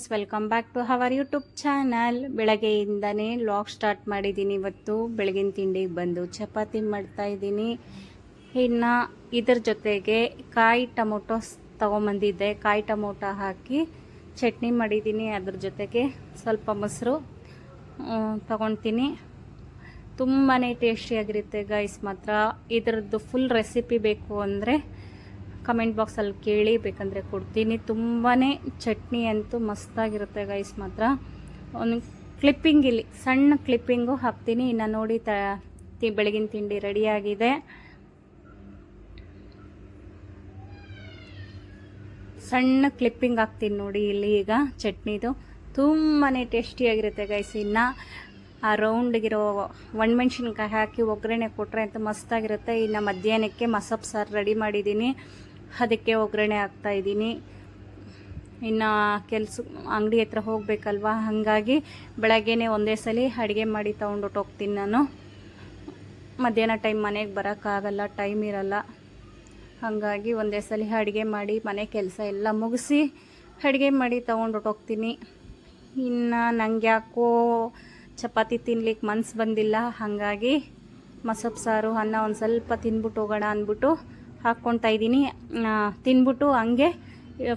Guys welcome back to our YouTube channel ಬೆಳಗ್ಗೆಯಿಂದನೇ log start ಮಾಡಿದ್ದೀನಿ ಇವತ್ತು. ಬೆಳಗಿನ ತಿಂಡಿಗೆ ಬಂದು ಚಪಾತಿ ಮಾಡ್ತಾ ಇದ್ದೀನಿ. ಇನ್ನು ಇದ್ರ ಜೊತೆಗೆ ಕಾಯಿ ಟೊಮೊಟೊ ತೊಗೊಂಬಂದಿದ್ದೆ. ಕಾಯಿ ಟೊಮೊಟೊ ಹಾಕಿ ಚಟ್ನಿ ಮಾಡಿದ್ದೀನಿ. ಅದ್ರ ಜೊತೆಗೆ ಸ್ವಲ್ಪ ಮೊಸರು ತೊಗೊತೀನಿ. ತುಂಬಾ ಟೇಸ್ಟಿಯಾಗಿರುತ್ತೆ ಗೈಸ್ ಮಾತ್ರ ಇದರದ್ದು ಫುಲ್ ರೆಸಿಪಿ ಬೇಕು ಅಂದರೆ ಕಮೆಂಟ್ ಬಾಕ್ಸಲ್ಲಿ ಕೇಳಿ, ಬೇಕಂದರೆ ಕೊಡ್ತೀನಿ. ತುಂಬಾ ಚಟ್ನಿ ಅಂತೂ ಮಸ್ತಾಗಿರುತ್ತೆ ಗೈಸ್ ಮಾತ್ರ. ಒಂದು ಕ್ಲಿಪ್ಪಿಂಗ್ ಇಲ್ಲಿ, ಸಣ್ಣ ಕ್ಲಿಪ್ಪಿಂಗು ಹಾಕ್ತೀನಿ. ಇನ್ನು ನೋಡಿ ತ ಬೆಳಗಿನ ತಿಂಡಿ ರೆಡಿಯಾಗಿದೆ ಸಣ್ಣ ಕ್ಲಿಪ್ಪಿಂಗ್ ಹಾಕ್ತೀನಿ ನೋಡಿ ಇಲ್ಲಿ ಈಗ ಚಟ್ನಿದು. ತುಂಬಾ ಟೇಸ್ಟಿಯಾಗಿರುತ್ತೆ ಗೈಸ್ ಇನ್ನು ಆ ರೌಂಡ್ಗಿರೋ ಒಣಮೆಣ್ಸಿನ್ಕಾಯಿ ಹಾಕಿ ಒಗ್ಗರಣೆ ಕೊಟ್ಟರೆ ಅಂತ ಮಸ್ತಾಗಿರುತ್ತೆ. ಇನ್ನು ಮಧ್ಯಾಹ್ನಕ್ಕೆ ಮಸಪ್ ಸಾರು ರೆಡಿ ಮಾಡಿದ್ದೀನಿ. ಅದಕ್ಕೆ ಒಗ್ಗರಣೆ ಹಾಕ್ತಾ ಇದ್ದೀನಿ. ಇನ್ನು ಕೆಲಸ ಅಂಗಡಿ ಹತ್ರ ಹೋಗಬೇಕಲ್ವಾ? ಹಾಗಾಗಿ ಬೆಳಗ್ಗೆನೇ ಒಂದೇ ಸಲ ಅಡುಗೆ ಮಾಡಿ ತೊಗೊಂಡೊಟ್ಟು ಹೋಗ್ತೀನಿ ನಾನು. ಮಧ್ಯಾಹ್ನ ಟೈಮ್ ಮನೆಗೆ ಬರೋಕ್ಕಾಗಲ್ಲ ಟೈಮ್ ಇರಲ್ಲ. ಹಾಗಾಗಿ ಒಂದೇ ಸಲ ಅಡುಗೆ ಮಾಡಿ ಮನೆ ಕೆಲಸ ಎಲ್ಲ ಮುಗಿಸಿ ಅಡುಗೆ ಮಾಡಿ ತೊಗೊಂಡೊಟ್ಟು ಹೋಗ್ತೀನಿ. ಇನ್ನು ನಂಗೆ ಯಾಕೋ ಚಪಾತಿ ತಿನ್ಲಿಕ್ಕೆ ಮನ್ಸು ಬಂದಿಲ್ಲ. ಹಾಗಾಗಿ ಮಸಪ್ ಸಾರು ಅನ್ನ ಒಂದು ಸ್ವಲ್ಪ ತಿನ್ಬಿಟ್ಟು ಹೋಗೋಣ ಅಂದ್ಬಿಟ್ಟು ಹಾಕ್ಕೊಳ್ತಾ ಇದ್ದೀನಿ. ತಿನ್ಬಿಟ್ಟು ಹಂಗೆ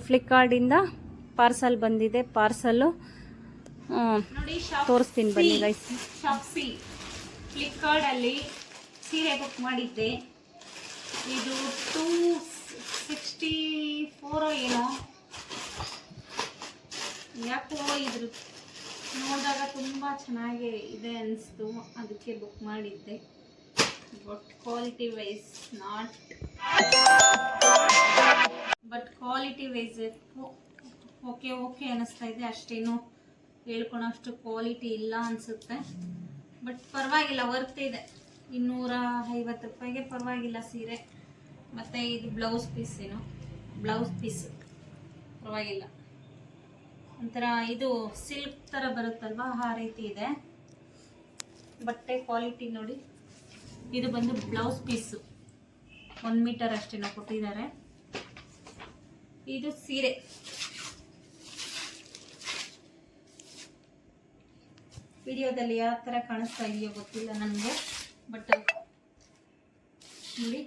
ಫ್ಲಿಪ್ಕಾರ್ಟಿಂದ ಪಾರ್ಸಲ್ ಬಂದಿದೆ ಪಾರ್ಸಲ್ಲು ತೋರಿಸ್ತೀನಿ ಬನ್ನಿ ಗೈಸ್ ಶಾಪ್ಸಿ ಫ್ಲಿಪ್ಕಾರ್ಟಲ್ಲಿ ಸೀರೆ ಬುಕ್ ಮಾಡಿದ್ದೆ. ಇದು ಟೂ ಸಿಕ್ಸ್ಟಿ ಫೋರೋ ಏನೋ. ಯಾಕೋ ಇದ್ರ ನೋಡಿದಾಗ ತುಂಬ ಚೆನ್ನಾಗಿ ಇದೆ ಅನಿಸ್ತು. ಅದಕ್ಕೆ ಬುಕ್ ಮಾಡಿದ್ದೆ. But quality wise not but quality wise okay okay ಅನಿಸ್ತಾ ಇದೆ. ಅಷ್ಟೇನು ಹೇಳ್ಕೊಳಷ್ಟು ಕ್ವಾಲಿಟಿ ಇಲ್ಲ ಅನಿಸುತ್ತೆ. ಬಟ್ ಪರವಾಗಿಲ್ಲ ವರ್ತ್ ಇದೆ. ಇನ್ನೂರ ಐವತ್ತು ರೂಪಾಯಿಗೆ ಪರವಾಗಿಲ್ಲ ಸೀರೆ. ಮತ್ತು ಇದು ಬ್ಲೌಸ್ ಪೀಸ್ ಏನು? ಬ್ಲೌಸ್ ಪೀಸ್ ಪರವಾಗಿಲ್ಲ. ಒಂಥರ ಇದು ಸಿಲ್ಕ್ ಥರ ಬರುತ್ತಲ್ವಾ? ಆ ರೀತಿ ಇದೆ. ಬಟ್ಟೆ ಕ್ವಾಲಿಟಿ ನೋಡಿ. ಇದು ಬಂದು ಬ್ಲೌಸ್ ಪೀಸು ಒಂದು ಮೀಟರ್ ಅಷ್ಟೇನೋ ಕೊಟ್ಟಿದ್ದಾರೆ. ಇದು ಸೀರೆ. ವಿಡಿಯೋದಲ್ಲಿ ಯಾವ ಥರ ಕಾಣಿಸ್ತಾ ಇದೆಯೋ ಗೊತ್ತಿಲ್ಲ ನನಗೆ, ಬಟ್ ನೋಡಿ.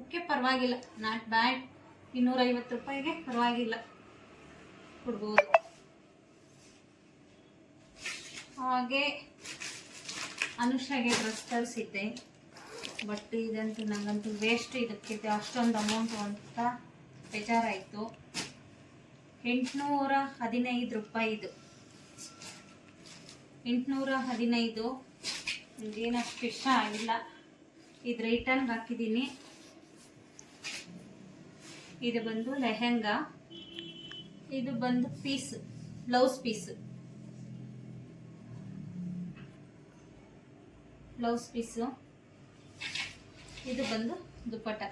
ಓಕೆ, ಪರವಾಗಿಲ್ಲ. Not bad. ಇನ್ನೂರೈವತ್ತು ರೂಪಾಯಿಗೆ ಪರವಾಗಿಲ್ಲ. ಕೊಡ್ಬೋದು. ಹಾಗೆ ಅನುಷಾಗೆ ಡ್ರೆಸ್ ತರಿಸಿದ್ದೆ ಬಟ್ ಇದಂತೂ ನನಗಂತೂ ವೇಸ್ಟ್ ಇದಕ್ಕೆ ಅಷ್ಟೊಂದು ಅಮೌಂಟು ಅಂತ ಬೇಜಾರಾಯಿತು. ಎಂಟುನೂರ ಹದಿನೈದು ರೂಪಾಯಿ ಇದು. ಎಂಟುನೂರ ಹದಿನೈದು. ಏನಷ್ಟು ಇಷ್ಟ ಆಗಿಲ್ಲ. ಇದು ರಿಟರ್ನ್ಗೆ ಹಾಕಿದ್ದೀನಿ. ಇದು ಬಂದು ಲೆಹೆಂಗಾ. ಇದು ಬಂದು piece blouse piece blouse piece. ಇದು ಬಂದು ದುಪ್ಪಟ್ಟ.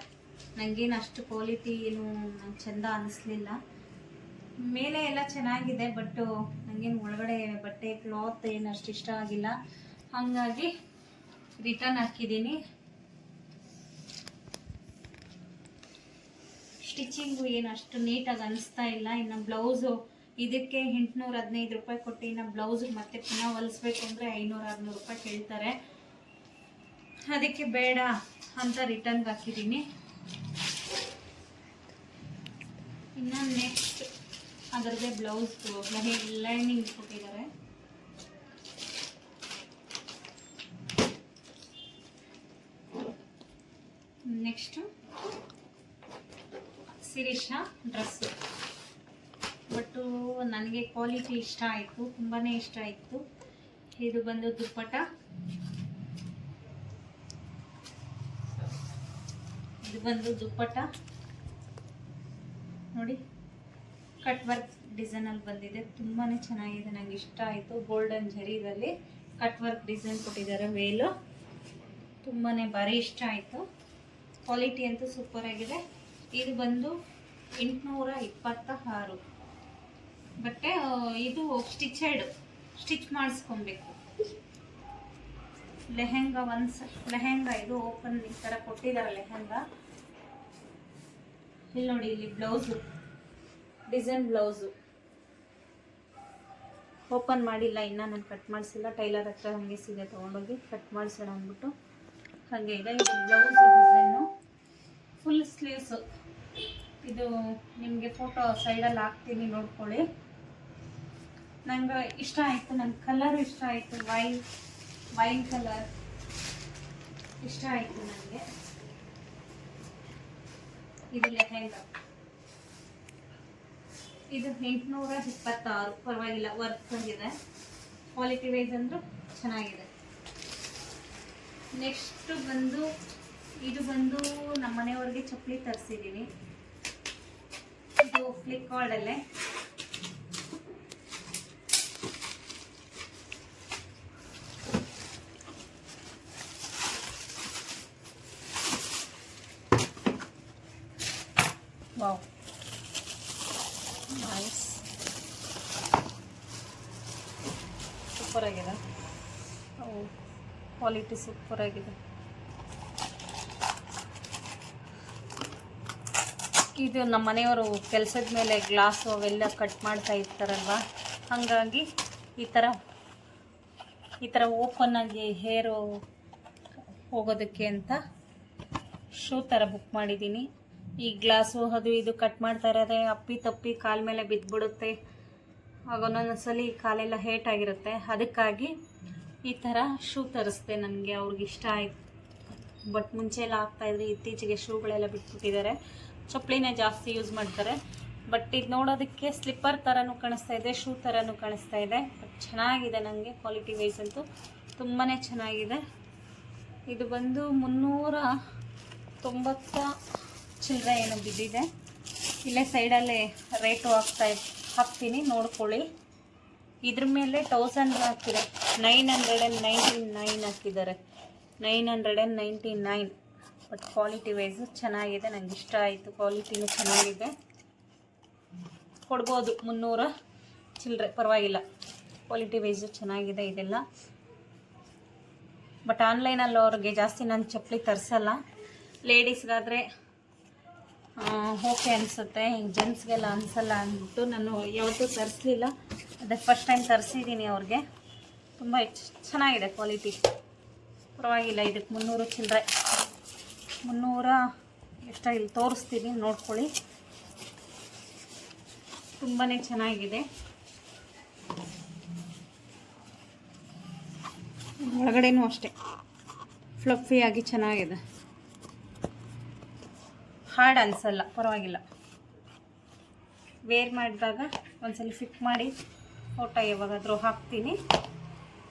ನನಗೇನು ಅಷ್ಟು ಕ್ವಾಲಿಟಿ ಏನು ಚೆಂದ ಅನ್ನಿಸ್ಲಿಲ್ಲ ಮೇಲೆ ಎಲ್ಲ ಚೆನ್ನಾಗಿದೆ ಬಟ್ಟು ನನಗೇನು ಒಳಗಡೆ ಬಟ್ಟೆ ಕ್ಲಾತ್ ಏನು ಅಷ್ಟು ಇಷ್ಟ ಆಗಿಲ್ಲ. ಹಾಗಾಗಿ ರಿಟರ್ನ್ ಹಾಕಿದ್ದೀನಿ. ಸ್ಟಿಚಿಂಗು ಏನು ಅಷ್ಟು ನೀಟಾಗಿ ಅನಿಸ್ತಾ ಇಲ್ಲ. ಇನ್ನು ಬ್ಲೌಸು, ಇದಕ್ಕೆ ಎಂಟುನೂರ ಹದಿನೈದು ರೂಪಾಯಿ ಕೊಟ್ಟು ಇನ್ನು ಬ್ಲೌಸಿಗೆ ಮತ್ತೆ ಪುನಃ ಹೊಲಿಸ್ಬೇಕು ಅಂದರೆ ಐನೂರು, ಆರುನೂರು ರೂಪಾಯಿ ಕೇಳ್ತಾರೆ. ಅದಕ್ಕೆ ಬೇಡ ಅಂತ ರಿಟರ್ನ್ಗೆ ಹಾಕಿದ್ದೀನಿ. ಇನ್ನು ನೆಕ್ಸ್ಟ್ ಅದರದೇ ಬ್ಲೌಸ್ ಲೈನಿಂಗ್ ಕೊಟ್ಟಿದ್ದಾರೆ. ನೆಕ್ಸ್ಟು ಸಿರಿಷಾ ಡ್ರೆಸ್ಸು ಬಟ್ಟು ನನಗೆ ಕ್ವಾಲಿಟಿ ಇಷ್ಟ ಆಯಿತು ತುಂಬಾ ಇಷ್ಟ ಆಯಿತು. ಇದು ಬಂದು ದುಪ್ಪಟ ಬಂದು ದುಪ್ಪಟ ನೋಡಿ ಕಟ್ ವರ್ಕ್ ಡಿಸೈನಲ್ಲಿ ಬಂದಿದೆ. ತುಂಬಾ ಚೆನ್ನಾಗಿದೆ ನನಗೆ ಇಷ್ಟ ಆಯಿತು. ಗೋಲ್ಡನ್ ಜರಿದಲ್ಲಿ ಕಟ್ ವರ್ಕ್ ಡಿಸೈನ್ ಕೊಟ್ಟಿದ್ದಾರೆ ವೇಲು ತುಂಬಾ ಭಾರಿ ಇಷ್ಟ ಆಯಿತು. ಕ್ವಾಲಿಟಿ ಅಂತೂ ಸೂಪರ್ ಆಗಿದೆ. ಇದು ಬಂದು ಎಂಟುನೂರ ಇಪ್ಪತ್ತ ಆರು ಬಟ್ಟೆ ಇದು ಸ್ಟಿಚೆಡ್ ಸ್ಟಿಚ್ ಮಾಡಿಸ್ಕೊಬೇಕು. ಲೆಹೆಂಗಾ ಒಂದ್ಸ, ಲೆಹೆಂಗಾ ಇದು ಓಪನ್ ಈ ಥರ ಕೊಟ್ಟಿದ್ದಾರೆ, ಲೆಹೆಂಗಾ. ಇಲ್ಲಿ ನೋಡಿ, ಇಲ್ಲಿ ಬ್ಲೌಸು. Design blouse. ಓಪನ್ ಮಾಡಿಲ್ಲ, ಇನ್ನೂ ನಾನು ಕಟ್ ಮಾಡಿಸಿಲ್ಲ. ಟೈಲರ್ ಹತ್ರ ಹಾಗೆ ಸೀರೆ ತೊಗೊಂಡೋಗಿ ಕಟ್ ಮಾಡಿಸೋಣ ಅಂದ್ಬಿಟ್ಟು ಹಾಗೆ ಇದೆ. ಇದು ಬ್ಲೌಸ್ ಡಿಸೈನು ಫುಲ್ ಸ್ಲೀವ್ಸು ಇದು ನಿಮಗೆ ಫೋಟೋ ಸೈಡಲ್ಲಿ ಹಾಕ್ತೀನಿ ನೋಡ್ಕೊಳ್ಳಿ. ನಂಗೆ ಇಷ್ಟ ಆಯಿತು ನನ್ನ ಕಲರ್ ಇಷ್ಟ ಆಯಿತು. ವೈನ್ ವೈನ್ ಕಲರ್ ಇಷ್ಟ ಆಯಿತು ನನಗೆ ಇದು ಲೆಹೆಂಗಾ ಇದು. ಎಂಟುನೂರ ಇಪ್ಪತ್ತಾರು. ಪರವಾಗಿಲ್ಲ ವರ್ಕ್ ಆಗಿದೆ. ಕ್ವಾಲಿಟಿ ವೈಸ್ ಅಂದರೂ ಚೆನ್ನಾಗಿದೆ. ನೆಕ್ಸ್ಟ್ ಬಂದು, ಇದು ಬಂದು ನಮ್ಮ ಮನೆಯವ್ರಿಗೆ ಚಪ್ಪಲಿ ತರಿಸಿದ್ದೀನಿ ಇದು ಫ್ಲಿಪ್ಕಾರ್ಟಲ್ಲೇ ಸೂಪರ್ ಆಗಿದೆ. ಕ್ವಾಲಿಟಿ ಸೂಪರ್ ಆಗಿದೆ. ಇದು ನಮ್ಮ ಮನೆಯವರು ಕೆಲಸದ ಮೇಲೆ ಗ್ಲಾಸು ಅವೆಲ್ಲ ಕಟ್ ಮಾಡ್ತಾ ಇರ್ತಾರಲ್ವ? ಹಾಗಾಗಿ ಈ ಥರ ಈ ಥರ ಓಪನ್ ಆಗಿ ಹೇರು ಹೋಗೋದಕ್ಕೆ ಅಂತ ಶೂ ಥರ ಬುಕ್ ಮಾಡಿದ್ದೀನಿ. ಈ ಗ್ಲಾಸು ಅದು ಇದು ಕಟ್ ಮಾಡ್ತಾ ಇರೋದೇ ಅಪ್ಪಿ ತಪ್ಪಿ ಕಾಲ ಮೇಲೆ ಬಿದ್ದುಬಿಡುತ್ತೆ ಆಗ ಸಲ ಕಾಲೆಲ್ಲ ಹೇಟ್ ಆಗಿರುತ್ತೆ. ಅದಕ್ಕಾಗಿ ಈ ಥರ ಶೂ ತರಿಸ್ದೆ ನನಗೆ, ಅವ್ರಿಗೆ ಇಷ್ಟ ಆಯಿತು. ಬಟ್ ಮುಂಚೆ ಎಲ್ಲ ಆಗ್ತಾಯಿದ್ರೆ ಇತ್ತೀಚೆಗೆ ಶೂಗಳೆಲ್ಲ ಬಿಟ್ಬಿಟ್ಟಿದ್ದಾರೆ. ಚಪ್ಪಲಿನೇ ಜಾಸ್ತಿ ಯೂಸ್ ಮಾಡ್ತಾರೆ. ಬಟ್ ಇದು ನೋಡೋದಕ್ಕೆ ಸ್ಲಿಪ್ಪರ್ ಥರನೂ ಕಾಣಿಸ್ತಾ ಇದೆ ಶೂ ಥರನೂ ಕಾಣಿಸ್ತಾ ಇದೆ. ಬಟ್ ಚೆನ್ನಾಗಿದೆ ನನಗೆ ಕ್ವಾಲಿಟಿ ವೈಸ್ ಅಂತೂ ತುಂಬಾ ಚೆನ್ನಾಗಿದೆ. ಇದು ಬಂದು ಮುನ್ನೂರ ತೊಂಬತ್ತ ಚಿಲ್ಲರೆ ಏನೋ ಬಿದ್ದಿದೆ. ಇಲ್ಲೇ ಸೈಡಲ್ಲೇ ರೇಟು ಹಾಕ್ತಾ ಹಾಕ್ತೀನಿ, ನೋಡ್ಕೊಳ್ಳಿ. ಇದ್ರ ಮೇಲೆ ತೌಸಂಡ್ ಹಾಕಿದೆ. Nine hundred and ninety nine ಹಾಕಿದ್ದಾರೆ. Nine hundred and ninety nine but quality wise ಚೆನ್ನಾಗಿದೆ, ನಂಗೆ ಇಷ್ಟ ಆಯಿತು. ಕ್ವಾಲಿಟಿನೂ ಚೆನ್ನಾಗಿದೆ. ಕೊಡ್ಬೋದು, ಮುನ್ನೂರ. ಚಿಲ್ಲರೆ ಪರವಾಗಿಲ್ಲ. ಕ್ವಾಲಿಟಿ ವೈಸು ಚೆನ್ನಾಗಿದೆ ಇದೆಲ್ಲ. ಬಟ್ ಆನ್ಲೈನಲ್ಲಿ ಅವ್ರಿಗೆ ಜಾಸ್ತಿ ನಾನು ಚಪ್ಪಲಿ ತರಿಸಲ್ಲ. ಲೇಡೀಸ್ಗಾದರೆ ಓಕೆ ಅನಿಸುತ್ತೆ, ಹಿಂಗೆ ಜೆಂಟ್ಸ್ಗೆಲ್ಲ ಅನಿಸಲ್ಲ ಅಂದ್ಬಿಟ್ಟು ನಾನು ಯಾವತ್ತೂ ತರಿಸ್ಲಿಲ್ಲ. ಅದೇ ಫಸ್ಟ್ ಟೈಮ್ ತರಿಸಿದ್ದೀನಿ ಅವ್ರಿಗೆ. ತುಂಬ ಚೆನ್ನಾಗಿದೆ ಕ್ವಾಲಿಟಿ ಪರವಾಗಿಲ್ಲ ಇದಕ್ಕೆ ಮುನ್ನೂರು ಚಿಲ್ಲರೆ ಮುನ್ನೂರ ಎಷ್ಟ ಇಲ್ಲಿ ತೋರಿಸ್ತೀನಿ, ನೋಡ್ಕೊಳ್ಳಿ. ತುಂಬಾ ಚೆನ್ನಾಗಿದೆ. ಒಳಗಡೆನೂ ಅಷ್ಟೇ. ಫ್ಲಫಿಯಾಗಿ ಚೆನ್ನಾಗಿದೆ. ಹಾರ್ಡ್ ಅನಿಸಲ್ಲ, ಪರವಾಗಿಲ್ಲ. ವೇರ್ ಮಾಡಿದಾಗ ಒಂದ್ಸಲ ಫಿಟ್ ಮಾಡಿ ಫೋಟೋ ಯಾವಾಗಾದರೂ ಹಾಕ್ತೀನಿ.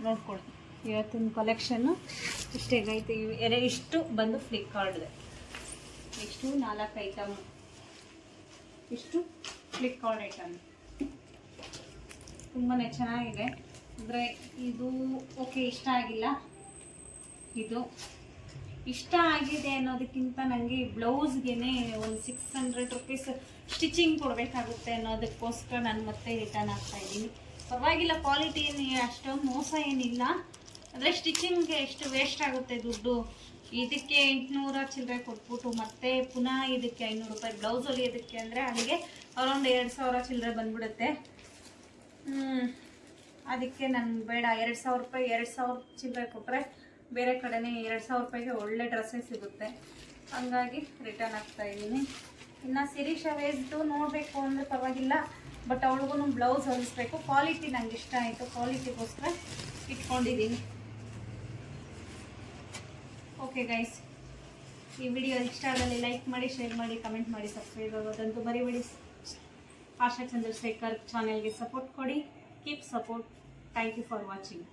ನೋಡ್ಕೊಳ್ಳಿ ಇವತ್ತಿನ ಕಲೆಕ್ಷನ್ನು ಇಷ್ಟೇಗೈತೆ ಇವು ಎರೆ ಇಷ್ಟು ಬಂದು ಫ್ಲಿಪ್ಕಾರ್ಟ್ದೆ ನೆಕ್ಸ್ಟು ನಾಲ್ಕು ಐಟಮ್ ಇಷ್ಟು ಫ್ಲಿಪ್ಕಾರ್ಟ್ ಐಟಮ್ ತುಂಬಾ ಚೆನ್ನಾಗಿದೆ. ಅಂದರೆ ಇದು ಓಕೆ ಇಷ್ಟ ಆಗಿಲ್ಲ. ಇದು ಇಷ್ಟ ಆಗಿದೆ ಅನ್ನೋದಕ್ಕಿಂತ ನನಗೆ ಬ್ಲೌಸ್ಗೆ ಒಂದು ಸಿಕ್ಸ್ ಹಂಡ್ರೆಡ್ ರುಪೀಸ್ ಸ್ಟಿಚಿಂಗ್ ಕೊಡಬೇಕಾಗುತ್ತೆ ಅನ್ನೋದಕ್ಕೋಸ್ಕರ ನಾನು ಮತ್ತೆ ರಿಟರ್ನ್ ಆಗ್ತಾ ಇದ್ದೀನಿ. ಪರವಾಗಿಲ್ಲ ಕ್ವಾಲಿಟಿ ಏನು ಅಷ್ಟೊಂದು ಮೋಸ ಏನಿಲ್ಲ. ಅಂದರೆ ಸ್ಟಿಚಿಂಗ್ಗೆ ಎಷ್ಟು ವೇಸ್ಟ್ ಆಗುತ್ತೆ ದುಡ್ಡು? ಇದಕ್ಕೆ ಎಂಟುನೂರ ಚಿಲ್ಲರೆ ಕೊಟ್ಬಿಟ್ಟು ಮತ್ತೆ ಪುನಃ ಇದಕ್ಕೆ ಐನೂರು ರೂಪಾಯಿ ಬ್ಲೌಸ್ ಹೊಲಿಯೋದಕ್ಕೆ ಅಂದರೆ ಅಲ್ಲಿಗೆ ಅರೌಂಡ್ ಎರಡು ಸಾವಿರ ಚಿಲ್ಲರೆ ಬಂದ್ಬಿಡುತ್ತೆ. ಅದಕ್ಕೆ ನಾನು ಬೇಡ, ಎರಡು ಸಾವಿರ ರೂಪಾಯಿ, ಎರಡು ಸಾವಿರ ಚಿಲ್ಲರೆ ಕೊಟ್ಟರೆ ಬೇರೆ ಕಡೆನೇ ಎರಡು ಸಾವಿರ ರೂಪಾಯಿಗೆ ಒಳ್ಳೆ ಡ್ರೆಸ್ಸೇ ಸಿಗುತ್ತೆ. ಹಂಗಾಗಿ ರಿಟರ್ನ್ ಆಗ್ತಾ ಇದ್ದೀನಿ. ಇನ್ನು ಶಿರೀಷ ವೇಸ್ದು ನೋಡಬೇಕು ಅಂದರೆ ಪರವಾಗಿಲ್ಲ ಬಟ್ ಅವಳಿಗೂ ಬ್ಲೌಸ್ ಹೊಲಿಸ್ಬೇಕು. ಕ್ವಾಲಿಟಿ ನಂಗೆ ಇಷ್ಟ ಆಯಿತು. ಕ್ವಾಲಿಟಿಗೋಸ್ಕರ ಇಟ್ಕೊಂಡಿದ್ದೀನಿ. ಓಕೆ ಗೈಸ್ ಈ ವಿಡಿಯೋ ಇಷ್ಟ ಆಗಲಿ ಲೈಕ್ ಮಾಡಿ ಶೇರ್ ಮಾಡಿ ಕಮೆಂಟ್ ಮಾಡಿ ಸಬ್ಸ್ಕ್ರೈಬ್ ಆಗೋದಂತೂ ಮರಿಬೇಡಿ. ಆಶಾ ಚಂದ್ರಶೇಖರ್ ಚಾನೆಲ್ಗೆ ಸಪೋರ್ಟ್ ಕೊಡಿ. Keep support thank you for watching